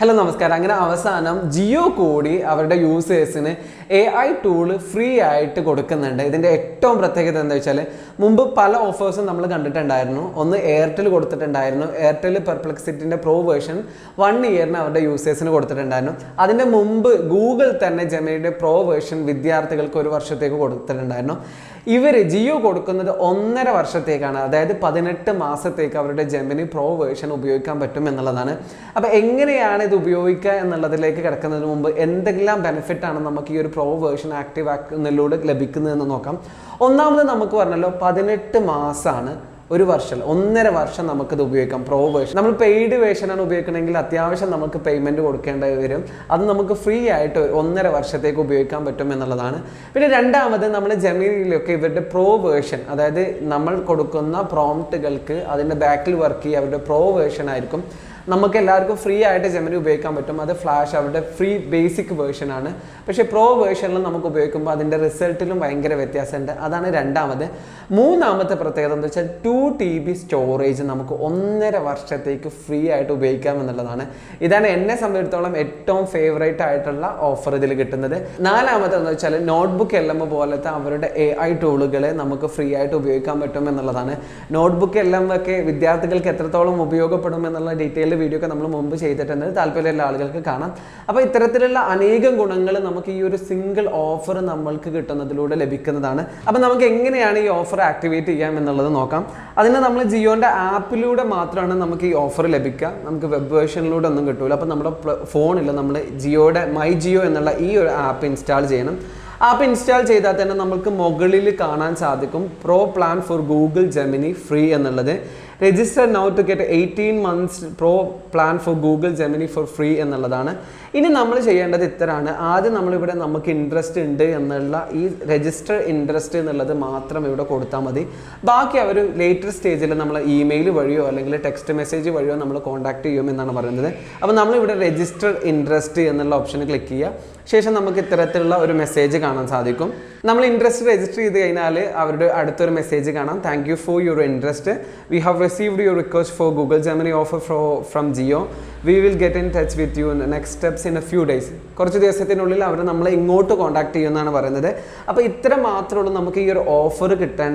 Hello നമസ്കാരം. അങ്ങനെ അവസാനം ജിയോ കൂടി അവരുടെ യൂസേഴ്സിന് എ ഐ ടൂൾ ഫ്രീ ആയിട്ട് കൊടുക്കുന്നുണ്ട്. ഇതിന്റെ ഏറ്റവും പ്രത്യേകത എന്താ വെച്ചാൽ മുമ്പ് പല ഓഫേഴ്സും നമ്മൾ കണ്ടിട്ടുണ്ടായിരുന്നു. ഒന്ന് എയർടെൽ കൊടുത്തിട്ടുണ്ടായിരുന്നു. എയർടെൽ പെർപ്ലക്സിറ്റിന്റെ പ്രോ വേർഷൻ വൺ ഇയറിന് അവരുടെ യൂസേഴ്സിന് കൊടുത്തിട്ടുണ്ടായിരുന്നു. അതിന്റെ മുമ്പ് ഗൂഗിൾ തന്നെ ജെമിനിയുടെ പ്രോ വേർഷൻ വിദ്യാർത്ഥികൾക്ക് ഒരു വർഷത്തേക്ക് കൊടുത്തിട്ടുണ്ടായിരുന്നു. ഇവർ ജിയോ കൊടുക്കുന്നത് ഒന്നര വർഷത്തേക്കാണ്. അതായത് പതിനെട്ട് മാസത്തേക്ക് അവരുടെ ജെമിനി പ്രോ വേർഷൻ ഉപയോഗിക്കാൻ പറ്റും എന്നുള്ളതാണ്. അപ്പോൾ എങ്ങനെയാണ് ഇത് ഉപയോഗിക്കുക എന്നുള്ളതിലേക്ക് കിടക്കുന്നതിന് മുമ്പ് എന്തെല്ലാം ബെനിഫിറ്റ് ആണ് നമുക്ക് ഈ ഒരു പ്രോ വേർഷൻ ആക്റ്റീവ് ആക്കുന്നതിലൂടെ ലഭിക്കുന്നതെന്ന് നോക്കാം. ഒന്നാമത് നമുക്ക് പറഞ്ഞല്ലോ പതിനെട്ട് മാസമാണ് ഒരു വർഷം ഒന്നര വർഷം നമുക്കിത് ഉപയോഗിക്കാം പ്രോ വേർഷൻ നമ്മൾ പെയ്ഡ് വേർഷനാണ് ഉപയോഗിക്കണമെങ്കിൽ അത്യാവശ്യം നമുക്ക് പേയ്മെന്റ് കൊടുക്കേണ്ടി വരും. അത് നമുക്ക് ഫ്രീ ആയിട്ട് ഒന്നര വർഷത്തേക്ക് ഉപയോഗിക്കാൻ പറ്റും എന്നുള്ളതാണ്. പിന്നെ രണ്ടാമത് നമ്മൾ ജമീനിലൊക്കെ ഇവരുടെ പ്രോ വേർഷൻ അതായത് നമ്മൾ കൊടുക്കുന്ന പ്രോംപ്റ്റുകൾക്ക് അതിന്റെ ബാക്കിൽ വർക്ക് ചെയ്യുക അവരുടെ പ്രോ വേർഷൻ ആയിരിക്കും. നമുക്ക് എല്ലാവർക്കും ഫ്രീ ആയിട്ട് ജെമിനി ഉപയോഗിക്കാൻ പറ്റും. അത് ഫ്ലാഷ് അവരുടെ ഫ്രീ ബേസിക് വേർഷൻ ആണ്. പക്ഷേ പ്രോ വേർഷനിൽ നമുക്ക് ഉപയോഗിക്കുമ്പോൾ അതിന്റെ റിസൾട്ടിലും ഭയങ്കര വ്യത്യാസമുണ്ട്. അതാണ് രണ്ടാമത്. മൂന്നാമത്തെ പ്രത്യേകത എന്താ വെച്ചാൽ ടു ടി ബി സ്റ്റോറേജ് നമുക്ക് ഒന്നര വർഷത്തേക്ക് ഫ്രീ ആയിട്ട് ഉപയോഗിക്കാം എന്നുള്ളതാണ്. ഇതാണ് എന്നെ സംബന്ധിച്ചിടത്തോളം ഏറ്റവും ഫേവറേറ്റ് ആയിട്ടുള്ള ഓഫർ ഇതിൽ കിട്ടുന്നത്. നാലാമത്തെ എന്ന് വെച്ചാൽ നോട്ട്ബുക്ക് എല്ലാം പോലത്തെ അവരുടെ എ ഐ ടൂളുകളെ നമുക്ക് ഫ്രീ ആയിട്ട് ഉപയോഗിക്കാൻ പറ്റും എന്നുള്ളതാണ്. നോട്ട്ബുക്ക് എല്ലാം ഒക്കെ വിദ്യാർത്ഥികൾക്ക് എത്രത്തോളം ഉപയോഗപ്പെടും എന്നുള്ള ഡീറ്റെയിൽ വീഡിയോ ഒക്കെ നമ്മൾ മുമ്പ് ചെയ്തിട്ടുണ്ട്. താല്പര്യമുള്ള ആളുകൾക്ക് കാണാം. അപ്പോൾ ഇത്തരത്തിലുള്ള അനേകം ഗുണങ്ങൾ നമുക്ക് ഈ ഒരു സിംഗിൾ ഓഫർ നമ്മൾക്ക് കിട്ടുന്നതിലൂടെ ലഭിക്കുന്നതാണ്. അപ്പോൾ നമുക്ക് എങ്ങനെയാണ് ഈ ഓഫർ ആക്ടിവേറ്റ് ചെയ്യാം എന്നുള്ളത് നോക്കാം. അതിന് നമ്മൾ ജിയോന്റെ ആപ്പിലൂടെ മാത്രമാണ് നമുക്ക് ഈ ഓഫർ ലഭിക്കുക. നമുക്ക് വെബ് വേർഷനിലൂടെ ഒന്നും കിട്ടൂല. അപ്പോൾ നമ്മുടെ ഫോണിൽ നമ്മൾ ജിയോയുടെ മൈ ജിയോ എന്നുള്ള ഈ ഒരു ആപ്പ് ഇൻസ്റ്റാൾ ചെയ്യണം. ആപ്പ് ഇൻസ്റ്റാൾ ചെയ്താൽ തന്നെ നമുക്ക് മുകളിൽ കാണാൻ സാധിക്കും. Pro plan for Google Gemini free എന്നുള്ളത്. Register now to get eighteen months pro plan for Google Gemini for free എന്നുള്ളതാണ്. ഇനി നമ്മൾ ചെയ്യേണ്ടത് ഇത്രയാണ് ആദ്യം നമ്മളിവിടെ നമുക്ക് ഇൻട്രസ്റ്റ് ഉണ്ട് എന്നുള്ള ഈ രജിസ്റ്റർ ഇൻട്രസ്റ്റ് എന്നുള്ളത് മാത്രം ഇവിടെ കൊടുത്താൽ മതി. ബാക്കി അവർ ലേറ്റർ സ്റ്റേജിൽ നമ്മൾ ഇമെയിൽ വഴിയോ അല്ലെങ്കിൽ ടെക്സ്റ്റ് മെസ്സേജ് വഴിയോ നമ്മൾ കോൺടാക്ട് ചെയ്യും എന്നാണ് പറയുന്നത്. അപ്പോൾ നമ്മളിവിടെ രജിസ്റ്റർ ഇൻട്രസ്റ്റ് എന്നുള്ള ഓപ്ഷൻ ക്ലിക്ക് ചെയ്യുക ശേഷം നമുക്ക് ഇത്തരത്തിലുള്ള ഒരു മെസ്സേജ് കാണാൻ സാധിക്കും. നമ്മൾ ഇൻട്രസ്റ്റ് രജിസ്റ്റർ ചെയ്ത് കഴിഞ്ഞാൽ അവരുടെ അടുത്തൊരു മെസ്സേജ് കാണാം. Thank for your interest we have received your request for Google Gemini offer for, from Geo we will get in touch with you next steps in a few days കുറച്ച് ദിവസത്തിനുള്ളിൽ അവർ നമ്മളെ ഇങ്ങോട്ട് contact ചെയ്യുമെന്നാണ് പറയുന്നത്. അപ്പോൾ ഇത്ര മാത്രമേ ഉള്ളൂ നമുക്ക് ഈ ഒരു ഓഫർ കിട്ടാൻ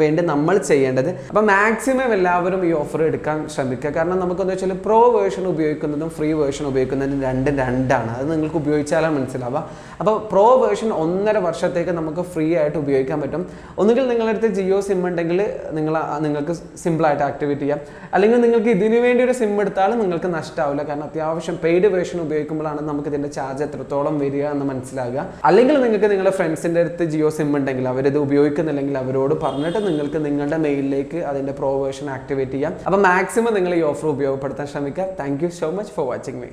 വേണ്ടി നമ്മൾ ചെയ്യേണ്ടത്. അപ്പോൾ മാക്സിമം എല്ലാവരും ഈ ഓഫർ എടുക്കാൻ ശ്രമിക്കുക. കാരണം നമുക്കെന്ന് വെച്ചാൽ പ്രോ വേർഷൻ ഉപയോഗിക്കുന്നതും ഫ്രീ വേർഷൻ ഉപയോഗിക്കുന്നതും രണ്ടും രണ്ടാണ്. അത് നിങ്ങൾക്ക് ഉപയോഗിച്ചാലാണ് മനസ്സിലാവുക. അപ്പോൾ പ്രോ വേർഷൻ ഒന്നര വർഷത്തേക്ക് നമുക്ക് ഫ്രീ ആയിട്ട് ഉപയോഗിക്കാൻ പറ്റും. ഒന്നുകിൽ നിങ്ങളുടെ അടുത്ത് ജിയോ സിം ഉണ്ടെങ്കിൽ നിങ്ങൾ നിങ്ങൾക്ക് സിമ്പിളായിട്ട് ആക്ടിവേറ്റ് ചെയ്യാം. അല്ലെങ്കിൽ നിങ്ങൾക്ക് ഇതിനു വേണ്ടി ഒരു സിം എടുത്താലും നിങ്ങൾക്ക് നഷ്ടമാവില്ല കാരണം അത്യാവശ്യം പെയ്ഡ് വേർഷൻ ഉപയോഗിക്കുമ്പോഴാണ് നമുക്ക് ഇതിന്റെ ചാർജ് എത്രത്തോളം വരിക എന്ന് മനസ്സിലാകുക. അല്ലെങ്കിൽ നിങ്ങൾക്ക് നിങ്ങളുടെ ഫ്രണ്ട്സിന്റെ അടുത്ത് ജിയോ സിം ഉണ്ടെങ്കിൽ അവരിത് ഉപയോഗിക്കുന്നില്ലെങ്കിൽ അവരോട് പറഞ്ഞിട്ട് നിങ്ങൾക്ക് നിങ്ങളുടെ മെയിലിലേക്ക് അതിന്റെ പ്രോ വേർഷൻ ആക്ടിവേറ്റ് ചെയ്യാം. അപ്പോൾ മാക്സിമം നിങ്ങൾ ഈ ഓഫർ ഉപയോഗപ്പെടുത്താൻ ശ്രമിക്കുക. Thank so much for watching me